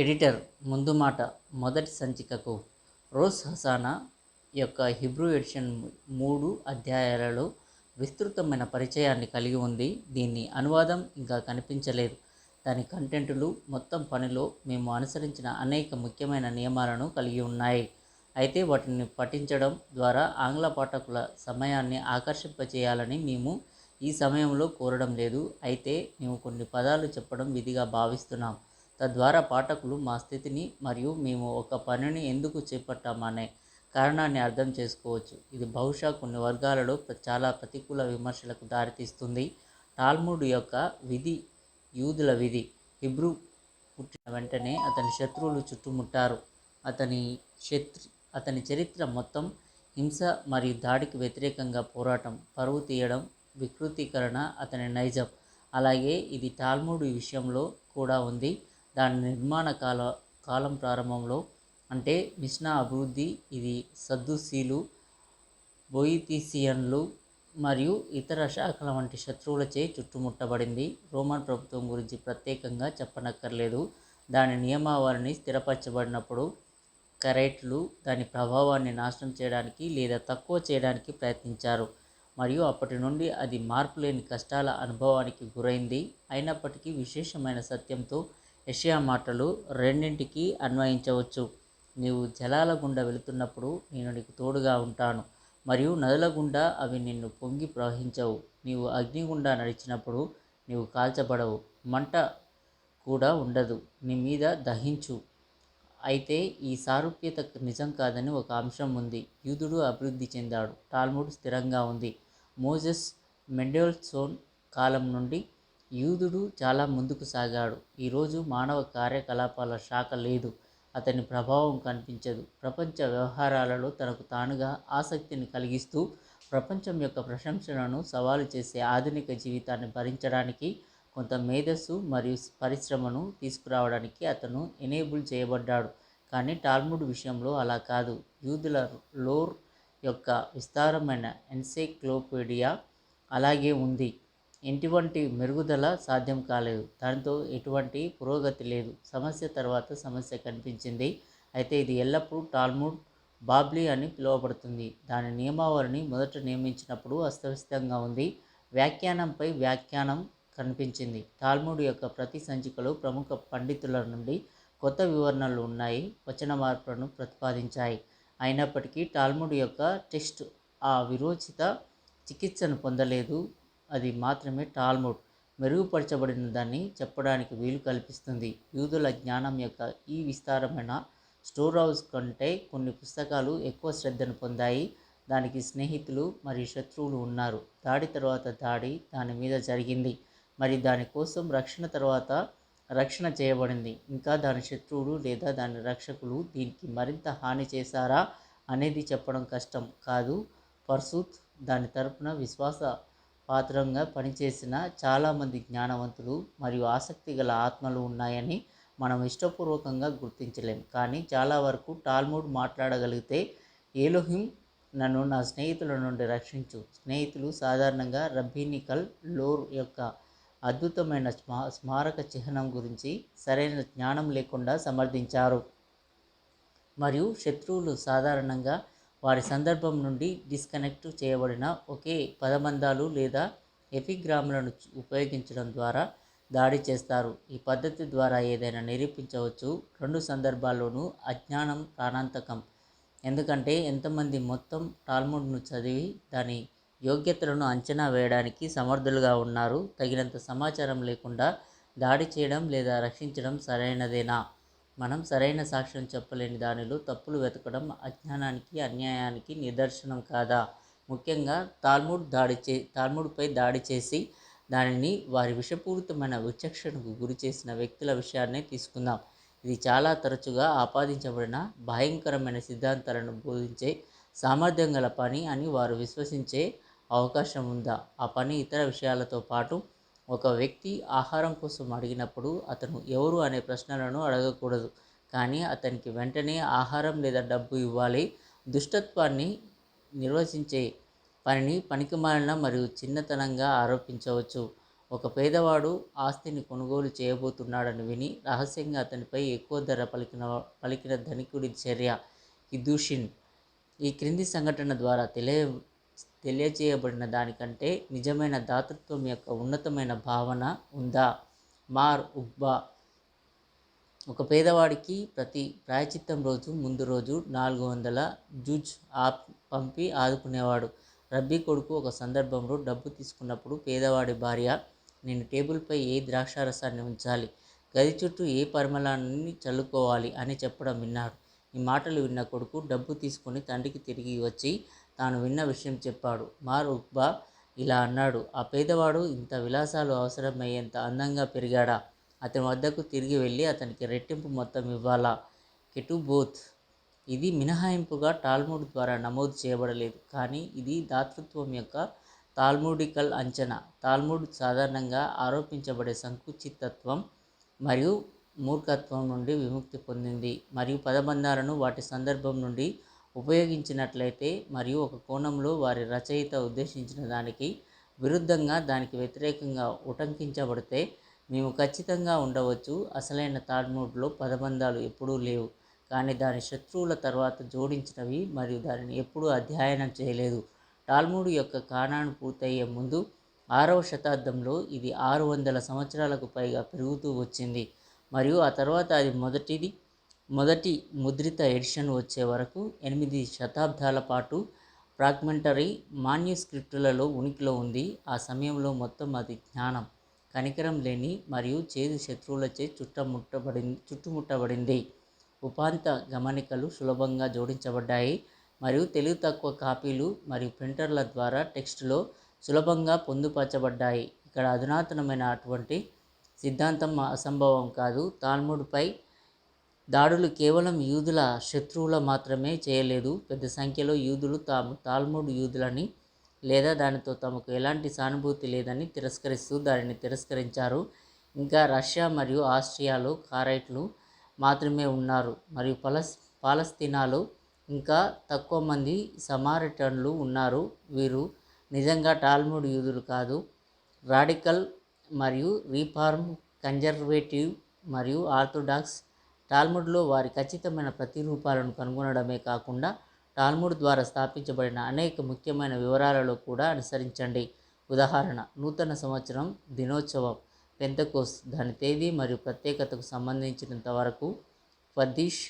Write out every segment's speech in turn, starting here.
Editor ముందు మాట మొదటి సంచికకు రోజ్ హసానా యొక్క హిబ్రూ ఎడిషన్ మూడు అధ్యాయాలలో విస్తృతమైన పరిచయాన్ని కలిగి ఉంది. దీని అనువాదం ఇంకా కనిపించలేదు. దాని కంటెంట్లు మొత్తం పనిలో మేము అనుసరించిన అనేక ముఖ్యమైన నియమాలను కలిగి ఉన్నాయి. అయితే వాటిని పఠించడం ద్వారా ఆంగ్ల పాఠకుల సమయాన్ని ఆకర్షింపచేయాలని మేము ఈ సమయంలో కోరడం లేదు. అయితే మేము కొన్ని పదాలు చెప్పడం విధిగా భావిస్తున్నాం. తద్వారా పాఠకులు మా స్థితిని మరియు మేము ఒక పనిని ఎందుకు చేపట్టామనే కారణాన్ని అర్థం చేసుకోవచ్చు. ఇది బహుశా కొన్ని వర్గాలలో చాలా ప్రతికూల విమర్శలకు దారితీస్తుంది. టాల్ముడ్ యొక్క విధి యూదుల విధి హిబ్రూ పుట్టిన వెంటనే అతని శత్రువులు చుట్టుముట్టారు. అతని శత్రు అతని చరిత్ర మొత్తం హింస మరియు దాడికి వ్యతిరేకంగా పోరాటం పరువు తీయడం వికృతీకరణ అతని నైజం. అలాగే ఇది టాల్ముడ్ విషయంలో కూడా ఉంది. దాని నిర్మాణ కాల కాలం ప్రారంభంలో అంటే మిష్నా అభివృద్ధి ఇది సద్దుసీలు బోయితీసియన్లు మరియు ఇతర శాఖల వంటి శత్రువులచే చుట్టుముట్టబడింది. రోమన్ ప్రభుత్వం గురించి ప్రత్యేకంగా చెప్పనక్కర్లేదు. దాని నియమావళిని స్థిరపరచబడినప్పుడు కరెట్లు దాని ప్రభావాన్ని నాశనం చేయడానికి లేదా తక్కువ చేయడానికి ప్రయత్నించారు. మరియు అప్పటి నుండి అది మార్పులేని కష్టాల అనుభవానికి గురైంది. అయినప్పటికీ విశేషమైన సత్యంతో యెషయా మాటలు రెండింటికి అన్వయించవచ్చు. నీవు జలాల గుండా వెళుతున్నప్పుడు నేను నీకు తోడుగా ఉంటాను. మరియు నదుల గుండా అవి నిన్ను పొంగి ప్రవహించవు. నీవు అగ్ని గుండా నడిచినప్పుడు నీవు కాల్చబడవు. మంట కూడా ఉండదు. నీ మీద దహించు. అయితే ఈ సారూప్యత నిజం కాదని ఒక అంశం ఉంది. యూదుడు అభివృద్ధి చెందాడు. టాల్ముడ్ స్థిరంగా ఉంది. మోజెస్ మెండోల్సోన్ కాలం నుండి యూదుడు చాలా ముందుకు సాగాడు. ఈరోజు మానవ కార్యకలాపాల శాఖ లేదు. అతని ప్రభావం కనిపించదు. ప్రపంచ వ్యవహారాలలో తనకు తానుగా ఆసక్తిని కలిగిస్తూ ప్రపంచం యొక్క ప్రశంసలను సవాలు చేసే ఆధునిక జీవితాన్ని భరించడానికి కొంత మేధస్సు మరియు పరిశ్రమను తీసుకురావడానికి అతను ఎనేబుల్ చేయబడ్డాడు. కానీ టాల్ముడ్ విషయంలో అలా కాదు. యూదుల లోర్ యొక్క విస్తారమైన ఎన్సైక్లోపీడియా అలాగే ఉంది. ఎటువంటి మెరుగుదల సాధ్యం కాలేదు. దాంతో ఎటువంటి పురోగతి లేదు. సమస్య తర్వాత సమస్య కనిపించింది. అయితే ఇది ఎల్లప్పుడూ టాల్ముడ్ బాబ్లీ అని పిలువబడుతుంది. దాని నియమావళిని మొదట నియమించినప్పుడు అస్తవ్యస్తంగా ఉంది. వ్యాఖ్యానంపై వ్యాఖ్యానం కనిపించింది. టాల్ముడ్ యొక్క ప్రతి సంచికలో ప్రముఖ పండితుల నుండి కొత్త వివరణలు ఉన్నాయి. వచన మార్పులను ప్రతిపాదించాయి. అయినప్పటికీ టాల్ముడ్ యొక్క టెస్ట్ ఆ విరోచిత చికిత్సను పొందలేదు. అది మాత్రమే టాల్ముడ్ మెరుగుపరచబడిన దాన్ని చెప్పడానికి వీలు కల్పిస్తుంది. యూదుల జ్ఞానం యొక్క ఈ విస్తారమైన స్టోర్ హౌస్ కంటే కొన్ని పుస్తకాలు ఎక్కువ శ్రద్ధను పొందాయి. దానికి స్నేహితులు మరియు శత్రువులు ఉన్నారు. దాడి తర్వాత దాడి దాని మీద జరిగింది. మరి దాని కోసం రక్షణ తర్వాత రక్షణ చేయబడింది. ఇంకా దాని శత్రువులు లేదా దాని రక్షకులు దీనికి మరింత హాని చేశారా అనేది చెప్పడం కష్టం కాదు. పర్సూత్ దాని తరపున విశ్వాస పాత్రంగా పనిచేసిన చాలామంది జ్ఞానవంతులు మరియు ఆసక్తి గల ఆత్మలు ఉన్నాయని మనం ఇష్టపూర్వకంగా గుర్తించలేం. కానీ చాలా వరకు టాల్ముడ్ మాట్లాడగలిగితే ఏలోహిం నన్ను నా స్నేహితుల నుండి రక్షించు. స్నేహితులు సాధారణంగా రబ్బీనికల్ లోర్ యొక్క అద్భుతమైన స్మా స్మారక చిహ్నం గురించి సరైన జ్ఞానం లేకుండా సమర్థించారు. మరియు శత్రువులు సాధారణంగా వారి సందర్భం నుండి డిస్కనెక్ట్ చేయబడిన ఒకే పదబంధాలు లేదా ఎపిగ్రాములను ఉపయోగించడం ద్వారా దాడి చేస్తారు. ఈ పద్ధతి ద్వారా ఏదైనా నిరూపించవచ్చు. రెండు సందర్భాల్లోనూ అజ్ఞానం ప్రాణాంతకం. ఎందుకంటే ఎంతమంది మొత్తం టాల్ముడ్ను చదివి దాని యోగ్యతలను అంచనా వేయడానికి సమర్థులుగా ఉన్నారు. తగినంత సమాచారం లేకుండా దాడి చేయడం లేదా రక్షించడం సరైనదేనా? మనం సరైన సాక్ష్యం చెప్పలేని దానిలో తప్పులు వెతకడం అజ్ఞానానికి అన్యాయానికి నిదర్శనం కాదా? ముఖ్యంగా తాల్ముడ్ దాడి చే తాల్ముడ్పై దాడి చేసి దానిని వారి విషపూరితమైన విచక్షణకు గురి చేసిన వ్యక్తుల విషయాన్నే తీసుకుందాం. ఇది చాలా తరచుగా ఆపాదించబడిన భయంకరమైన సిద్ధాంతాలను బోధించే సామర్థ్యం గల పని అని వారు విశ్వసించే అవకాశం ఉందా? ఆ పని ఇతర విషయాలతో పాటు ఒక వ్యక్తి ఆహారం కోసం అడిగినప్పుడు అతను ఎవరు అనే ప్రశ్నలను అడగకూడదు. కానీ అతనికి వెంటనే ఆహారం లేదా డబ్బు ఇవ్వాలి. దుష్టత్వాన్ని నిర్వచించే పనిని పనికిమాలిన మరియు చిన్నతనంగా ఆరోపించవచ్చు. ఒక పేదవాడు ఆస్తిని కొనుగోలు చేయబోతున్నాడని విని రహస్యంగా అతనిపై ఎక్కువ ధర పలికిన పలికిన ధనికుడి చర్య. కిదుషిన్ ఈ క్రింది సంఘటన ద్వారా తెలియ తెలియజేయబడిన దానికంటే నిజమైన దాతృత్వం యొక్క ఉన్నతమైన భావన ఉందా? మార్ ఉగ్బా ఒక పేదవాడికి ప్రతి ప్రాయచిత్తం రోజు ముందు రోజు నాలుగు వందల జుజ్ ఆ పంపి ఆదుకునేవాడు. రబ్బీ కొడుకు ఒక సందర్భంలో డబ్బు తీసుకున్నప్పుడు పేదవాడి భార్య నేను టేబుల్పై ఏ ద్రాక్షారసాన్ని ఉంచాలి? గది చుట్టూ ఏ పరిమళాన్ని చల్లుకోవాలి? అని చెప్పడం విన్నాడు. ఈ మాటలు విన్న కొడుకు డబ్బు తీసుకొని తండ్రికి తిరిగి వచ్చి తాను విన్న విషయం చెప్పాడు. మార్ ఉక్బా ఇలా అన్నాడు. ఆ పేదవాడు ఇంత విలాసాలు అవసరమయ్యేంత అందంగా పెరిగాడా? అతని వద్దకు తిరిగి వెళ్ళి అతనికి రెట్టింపు మొత్తం ఇవ్వాలా? కెటుబోత్ ఇది మినహాయింపుగా టాల్ముడ్ ద్వారా నమోదు చేయబడలేదు. కానీ ఇది దాతృత్వం యొక్క తాల్ముడికల్ అంచనా. తాల్ముడ్ సాధారణంగా ఆరోపించబడే సంకుచితత్వం మరియు మూర్ఖత్వం నుండి విముక్తి పొందింది. మరియు పదబంధాలను వాటి సందర్భం నుండి ఉపయోగించినట్లయితే మరియు ఒక కోణంలో వారి రచయిత ఉద్దేశించిన దానికి విరుద్ధంగా దానికి వ్యతిరేకంగా ఉటంకించబడితే మేము ఖచ్చితంగా ఉండవచ్చు. అసలైన తాడ్మూడ్లో పదబంధాలు ఎప్పుడూ లేవు. కానీ దాని శత్రువుల తర్వాత జోడించినవి మరియు దానిని ఎప్పుడూ అధ్యయనం చేయలేదు. టాల్ముడ్ యొక్క కానాను పూర్తయ్యే ముందు ఆరవ శతాబ్దంలో ఇది ఆరు వందల సంవత్సరాలకు పైగా పెరుగుతూ వచ్చింది. మరియు ఆ తర్వాత అది మొదటిది మొదటి ముద్రిత ఎడిషన్ వచ్చే వరకు ఎనిమిది శతాబ్దాల పాటు ఫ్రాగ్మెంటరీ మాన్యుస్క్రిప్టులలో ఉనికిలో ఉంది. ఆ సమయంలో మొత్తం అది జ్ఞానం కనికరం లేని మరియు చేదు శత్రువులచే చుట్టముట్టబడింది చుట్టుముట్టబడింది. ఉపాంత గమనికలు సులభంగా జోడించబడ్డాయి మరియు తెలుగు తక్కువ కాపీలు మరియు ప్రింటర్ల ద్వారా టెక్స్ట్లో సులభంగా పొందుపరచబడ్డాయి. ఇక్కడ అధునాతనమైన అటువంటి సిద్ధాంతం అసంభవం కాదు. తాల్ముడ్పై దాడులు కేవలం యూదుల శత్రువుల మాత్రమే చేయలేదు. పెద్ద సంఖ్యలో యూదులు తాము తాల్ముడ్ యూదులని లేదా దానితో తమకు ఎలాంటి సానుభూతి లేదని తిరస్కరిస్తూ దానిని తిరస్కరించారు. ఇంకా రష్యా మరియు ఆస్ట్రియాలో కారైట్లు మాత్రమే ఉన్నారు. మరియు పలస్ పాలస్తీనాలో ఇంకా తక్కువ మంది సమారిటన్లు ఉన్నారు. వీరు నిజంగా టాల్ముడ్ యూదులు కాదు. రాడికల్ మరియు రీఫార్మ్ కన్జర్వేటివ్ మరియు ఆర్థోడాక్స్ టాల్ముడ్లో వారి ఖచ్చితమైన ప్రతిరూపాలను కనుగొనడమే కాకుండా టాల్ముడ్ ద్వారా స్థాపించబడిన అనేక ముఖ్యమైన వివరాలలో కూడా అనుసరించండి. ఉదాహరణ నూతన సంవత్సరం దినోత్సవం పెంతకోస్ దాని తేదీ మరియు ప్రత్యేకతకు సంబంధించినంత వరకు ఫద్దీష్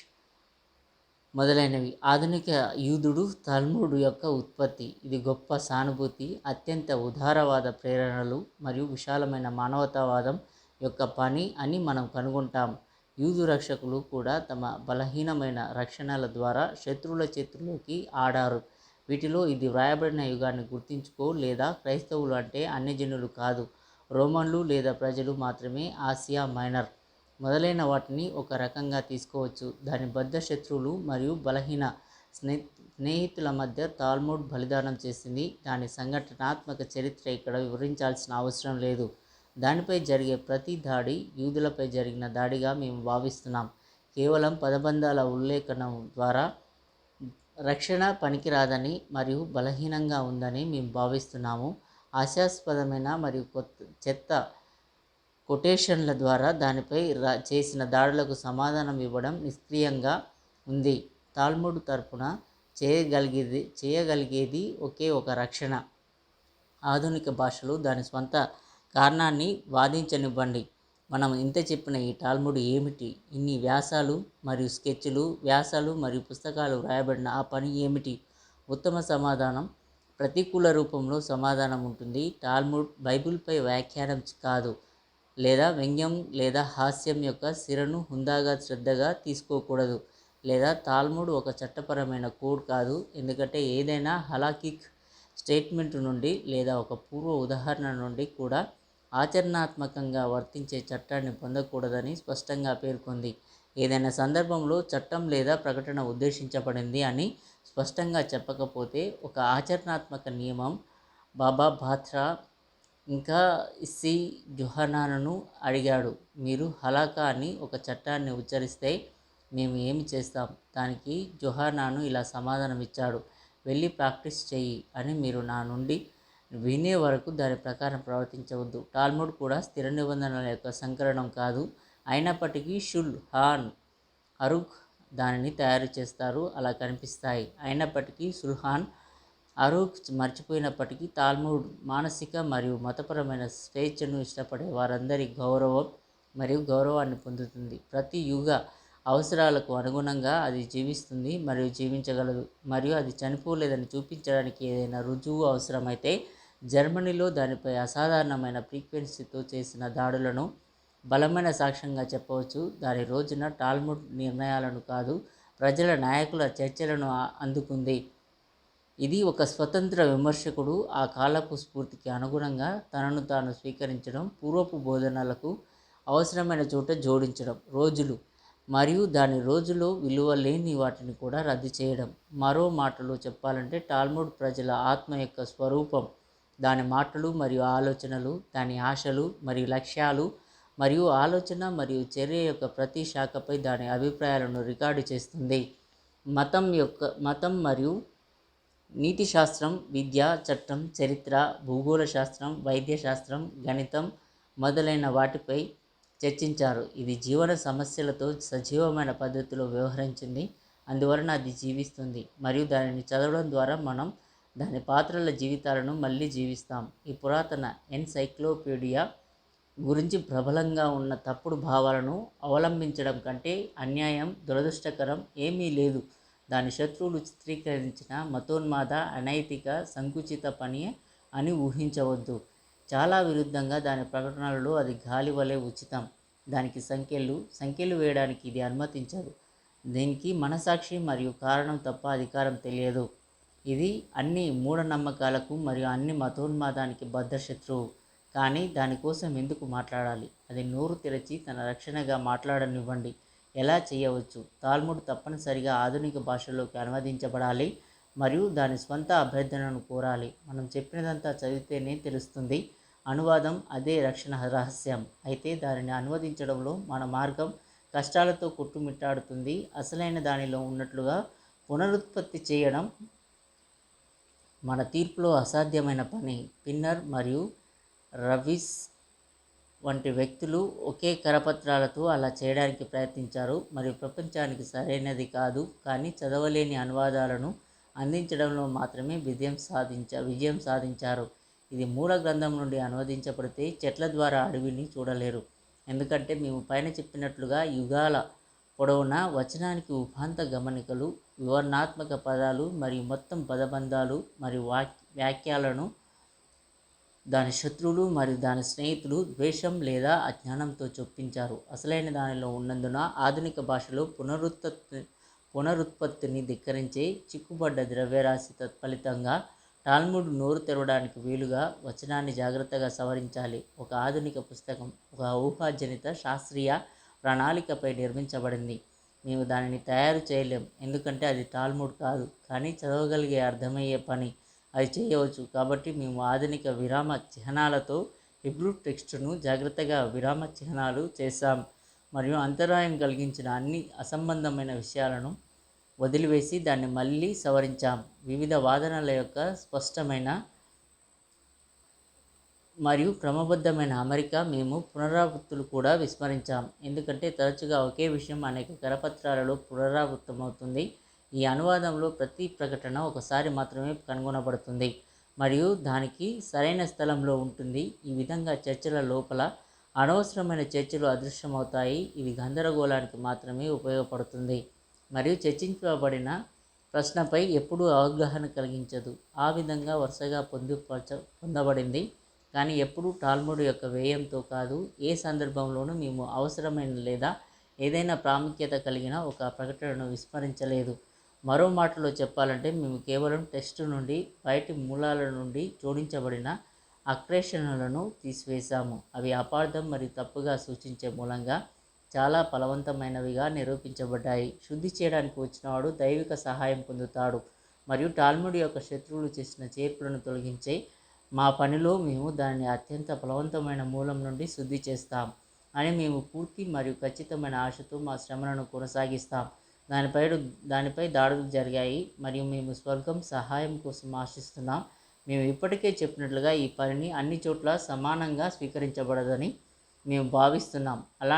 మొదలైనవి. ఆధునిక యూదుడు తల్ముడు యొక్క ఉత్పత్తి ఇది గొప్ప సానుభూతి అత్యంత ఉదారవాద ప్రేరణలు మరియు విశాలమైన మానవతావాదం యొక్క పని అని మనం కనుగొంటాం. యూదు రక్షకులు కూడా తమ బలహీనమైన రక్షణల ద్వారా శత్రువుల చేతుల్లోకి ఆడారు. వీటిలో ఇది వ్రాయబడిన యుగాన్ని గుర్తించుకో లేదా క్రైస్తవులు అంటే అన్యజనులు కాదు. రోమన్లు లేదా ప్రజలు మాత్రమే ఆసియా మైనర్. మొదలైన వాటిని ఒక రకంగా తీసుకోవచ్చు. దాని బద్ధ శత్రువులు మరియు బలహీన స్నే స్నేహితుల మధ్య తాల్మోడ్ బలిదానం చేసింది. దాని సంఘటనాత్మక చరిత్ర ఇక్కడ వివరించాల్సిన అవసరం లేదు. దానిపై జరిగే ప్రతి దాడి యూదులపై జరిగిన దాడిగా మేము భావిస్తున్నాం. కేవలం పదబంధాల ఉల్లేఖనం ద్వారా రక్షణ పనికిరాదని మరియు బలహీనంగా ఉందని మేము భావిస్తున్నాము. ఆశాస్పదమైన మరియు కొత్త చెత్త కొటేషన్ల ద్వారా దానిపై రా చేసిన దాడులకు సమాధానం ఇవ్వడం నిష్క్రియంగా ఉంది. తాల్ముడ్ తరపున చేయగలిగేది చేయగలిగేది ఒకే ఒక రక్షణ. ఆధునిక భాషలు దాని స్వంత కారణాన్ని వాదించనివ్వండి. మనం ఇంత చెప్పిన ఈ టాల్ముడ్ ఏమిటి? ఇన్ని వ్యాసాలు మరియు స్కెచ్లు వ్యాసాలు మరియు పుస్తకాలు వ్రాయబడిన ఆ పని ఏమిటి? ఉత్తమ సమాధానం. ప్రతికూల రూపంలో సమాధానం ఉంటుంది. టాల్ముడ్ బైబిల్పై వ్యాఖ్యానం కాదు. లేదా వ్యంగ్యం లేదా హాస్యం యొక్క సిరను హుందాగా శ్రద్ధగా తీసుకోకూడదు. లేదా తాల్ముడ్ ఒక చట్టపరమైన కోడ్ కాదు. ఎందుకంటే ఏదైనా హలాకిక్ స్టేట్మెంట్ నుండి లేదా ఒక పూర్వ ఉదాహరణ నుండి కూడా ఆచరణాత్మకంగా వర్తించే చట్టాన్ని పొందకూడదని స్పష్టంగా పేర్కొంది. ఏదైనా సందర్భంలో చట్టం లేదా ప్రకటన ఉద్దేశించబడింది అని స్పష్టంగా చెప్పకపోతే ఒక ఆచరణాత్మక నియమం బాబా బాత్రా ఇంకా ఇస్సి జుహనాను అడిగాడు. మీరు హలాకా అని ఒక చట్టాన్ని ఉచ్చరిస్తే మేము ఏమి చేస్తాం? దానికి జుహానాను ఇలా సమాధానం ఇచ్చాడు వెళ్ళి ప్రాక్టీస్ చెయ్యి అని మీరు నా నుండి వినే వరకు దాని ప్రకారం ప్రవర్తించవద్దు. టాల్ముడ్ కూడా స్థిర నిబంధనల యొక్క సంకలనం కాదు. అయినప్పటికీ షుల్ హాన్ అరుక్ దానిని తయారు చేస్తారు. అలా కనిపిస్తాయి. అయినప్పటికీ సుల్హాన్ అరూక్ మర్చిపోయినప్పటికీ తాల్ముడ్ మానసిక మరియు మతపరమైన స్వేచ్ఛను ఇష్టపడే వారందరి గౌరవం మరియు గౌరవాన్ని పొందుతుంది. ప్రతి యుగ అవసరాలకు అనుగుణంగా అది జీవిస్తుంది మరియు జీవించగలదు. మరియు అది చనిపోలేదని చూపించడానికి ఏదైనా రుజువు అవసరమైతే జర్మనీలో దానిపై అసాధారణమైన ఫ్రీక్వెన్సీతో చేసిన దాడులను బలమైన సాక్ష్యంగా చెప్పవచ్చు. దాని రోజున టాల్ముడ్ నిర్ణయాలను కాదు ప్రజల నాయకుల చర్చలను అందుకుంది. ఇది ఒక స్వతంత్ర విమర్శకుడు ఆ కాలపు స్ఫూర్తికి అనుగుణంగా తనను తాను స్వీకరించడం పూర్వపు బోధనలకు అవసరమైన చోట జోడించడం రోజులు మరియు దాని రోజులో విలువ లేని వాటిని కూడా రద్దు చేయడం. మరో మాటలో చెప్పాలంటే టాల్ముడ్ ప్రజల ఆత్మ యొక్క స్వరూపం దాని మాటలు మరియు ఆలోచనలు దాని ఆశలు మరియు లక్ష్యాలు మరియు ఆలోచన మరియు చర్య యొక్క ప్రతి శాఖపై దాని అభిప్రాయాలను రికార్డు చేస్తుంది. మతం యొక్క మతం మరియు నీతి శాస్త్రం విద్య చట్టం చరిత్ర భూగోళ శాస్త్రం వైద్య శాస్త్రం గణితం మొదలైన వాటిపై చర్చించారు. ఇది జీవన సమస్యలతో సజీవమైన పద్ధతిలో వ్యవహరించింది. అందువలన అది జీవిస్తుంది. మరియు దానిని చదవడం ద్వారా మనం దాని పాత్రల జీవితాలను మళ్ళీ జీవిస్తాం. ఈ పురాతన ఎన్సైక్లోపీడియా గురించి ప్రబలంగా ఉన్న తప్పుడు భావాలను అవలంబించడం కంటే అన్యాయం దురదృష్టకరం ఏమీ లేదు. దాని శత్రువులు చిత్రీకరించిన మతోన్మాద అనైతిక సంకుచిత పని అని ఊహించవద్దు. చాలా విరుద్ధంగా దాని ప్రకటనలలో అది గాలి వలె ఉచితం. దానికి సంఖ్యలు సంఖ్యలు వేయడానికి ఇది అనుమతించదు. దీనికి మనసాక్షి మరియు కారణం తప్ప అధికారం తెలియదు. ఇది అన్ని మూఢనమ్మకాలకు మరియు అన్ని మతోన్మాదానికి బద్ధ శత్రువు కానీ దానికోసం ఎందుకు మాట్లాడాలి? అది నోరు తెరచి తన రక్షణగా మాట్లాడనివ్వండి. ఎలా చేయవచ్చు? తాల్ముడ్ తప్పనిసరిగా ఆధునిక భాషలోకి అనువదించబడాలి మరియు దాని స్వంత అభ్యర్థనను కోరాలి. మనం చెప్పినదంతా చదివితేనే తెలుస్తుంది. అనువాదం అదే రక్షణ రహస్యం. అయితే దానిని అనువదించడంలో మన మార్గం కష్టాలతో కొట్టుమిట్టాడుతుంది. అసలైన దానిలో ఉన్నట్లుగా పునరుత్పత్తి చేయడం మన తీర్పులో అసాధ్యమైన పని పిన్నర్ మరియు రవిస్ వంటి వ్యక్తులు ఒకే కరపత్రాలతో అలా చేయడానికి ప్రయత్నించారు. మరియు ప్రపంచానికి సరైనది కాదు కానీ చదవలేని అనువాదాలను అందించడంలో మాత్రమే విజయం సాధించ విజయం సాధించారు. ఇది మూల గ్రంథం నుండి అనువదించబడితే చెట్ల ద్వారా అడవిని చూడలేరు. ఎందుకంటే మేము పైన చెప్పినట్లుగా యుగాల పొడవునా వచనానికి ఉపాంత గమనికలు వివరణాత్మక పదాలు మరియు మొత్తం పదబంధాలు మరియు వాక్ వాక్యాలను దాని శత్రువులు మరియు దాని స్నేహితులు ద్వేషం లేదా అజ్ఞానంతో చొప్పించారు. అసలైన దానిలో ఉన్నందున ఆధునిక భాషలో పునరుత్పత్తి పునరుత్పత్తిని ధిక్కరించే చిక్కుబడ్డ ద్రవ్యరాశి తత్ఫలితంగా టాల్ముడ్ నోరు తెరవడానికి వీలుగా వచనాన్ని జాగ్రత్తగా సవరించాలి. ఒక ఆధునిక పుస్తకం ఒక ఊహాజనిత శాస్త్రీయ ప్రణాళికపై నిర్మించబడింది. మేము దానిని తయారు చేయలేం. ఎందుకంటే అది టాల్ముడ్ కాదు. కానీ చదవగలిగే అర్థమయ్యే పని అది చేయవచ్చు. కాబట్టి మేము ఆధునిక విరామ చిహ్నాలతో హిబ్రూ టెక్స్ట్ను జాగ్రత్తగా విరామ చిహ్నాలు చేశాం. మరియు అంతరాయం కలిగించిన అన్ని అసంబంధమైన విషయాలను వదిలివేసి దాన్ని మళ్ళీ సవరించాం. వివిధ వాదనల యొక్క స్పష్టమైన మరియు క్రమబద్ధమైన అమరిక మేము పునరావృత్తులు కూడా విస్మరించాం. ఎందుకంటే తరచుగా ఒకే విషయం అనేక కరపత్రాలలో పునరావృతమవుతుంది. ఈ అనువాదంలో ప్రతి ప్రకటన ఒకసారి మాత్రమే కనుగొనబడుతుంది. మరియు దానికి సరైన స్థలంలో ఉంటుంది. ఈ విధంగా చర్చల లోపల అనవసరమైన చర్చలు అదృశ్యమవుతాయి. ఇది గందరగోళానికి మాత్రమే ఉపయోగపడుతుంది. మరియు చర్చించబడిన ప్రశ్నపై ఎప్పుడూ అవగాహన కలిగించదు. ఆ విధంగా వరుసగా పొందుపరచ పొందబడింది. కానీ ఎప్పుడూ టాల్ముడ్ యొక్క వ్యయంతో కాదు ఏ సందర్భంలోనూ మేము అవసరమైన లేదా ఏదైనా ప్రాముఖ్యత కలిగిన ఒక ప్రకటనను విస్మరించలేదు. మరో మాటలో చెప్పాలంటే మేము కేవలం టెస్ట్ నుండి బయటి మూలాల నుండి జోడించబడిన అక్రేషణలను తీసివేశాము. అవి అపార్థం మరియు తప్పుగా సూచించే మూలంగా చాలా ఫలవంతమైనవిగా నిరూపించబడ్డాయి. శుద్ధి చేయడానికి వచ్చినవాడు దైవిక సహాయం పొందుతాడు మరియు టాల్ముడ్ యొక్క శత్రువులు చేసిన చేర్పులను తొలగించే మా పనిలో మేము దానిని అత్యంత బలవంతమైన మూలం నుండి శుద్ధి చేస్తాం అని మేము పూర్తి మరియు ఖచ్చితమైన ఆశతో మా శ్రమలను కొనసాగిస్తాం. దానిపై దానిపై దాడులు జరిగాయి మరియు మేము స్వర్గం సహాయం కోసం ఆశిస్తున్నాం. మేము ఇప్పటికే చెప్పినట్లుగా ఈ పనిని అన్ని చోట్ల సమానంగా స్వీకరించబడదని మేము భావిస్తున్నాం. అలా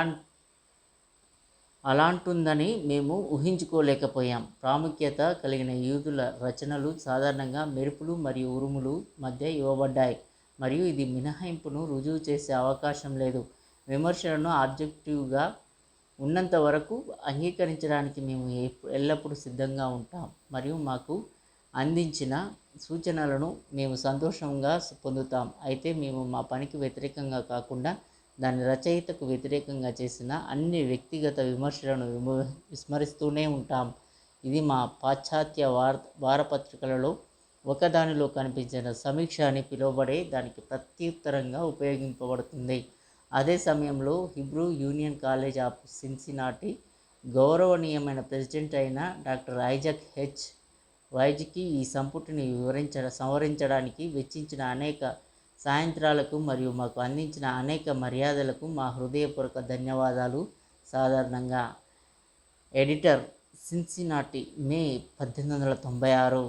అలాంటుందని మేము ఊహించుకోలేకపోయాం. ప్రాముఖ్యత కలిగిన యూదుల రచనలు సాధారణంగా మెరుపులు మరియు ఉరుములు మధ్య ఇవ్వబడ్డాయి. మరియు ఇది మినహాయింపును రుజువు చేసే అవకాశం లేదు. విమర్శలను ఆబ్జెక్టివ్గా ఉన్నంత వరకు అంగీకరించడానికి మేము ఎల్లప్పుడూ సిద్ధంగా ఉంటాం. మరియు మాకు అందించిన సూచనలను మేము సంతోషంగా పొందుతాం. అయితే మేము మా పనికి వ్యతిరేకంగా కాకుండా దాని రచయితకు వ్యతిరేకంగా చేసిన అన్ని వ్యక్తిగత విమర్శలను విమ విస్మరిస్తూనే ఉంటాం. ఇది మా పాశ్చాత్య వార్ వారపత్రికలలో ఒకదానిలో కనిపించిన సమీక్ష అని పిలువబడే దానికి ప్రత్యుత్తరంగా ఉపయోగింపబడుతుంది. అదే సమయంలో Hebrew Union College of Cincinnati గౌరవనీయమైన ప్రెసిడెంట్ అయిన డాక్టర్ ఐజక్ హెచ్ వైజ్కి ఈ సంపుటిని వివరించ సంవరించడానికి వెచ్చించిన అనేక సాయంత్రాలకు మరియు మాకు అందించిన అనేక మర్యాదలకు మా హృదయపూర్వక ధన్యవాదాలు. సాధారణంగా ఎడిటర్ సిన్సినాటి మే పద్దెనిమిది వందల తొంభై ఆరు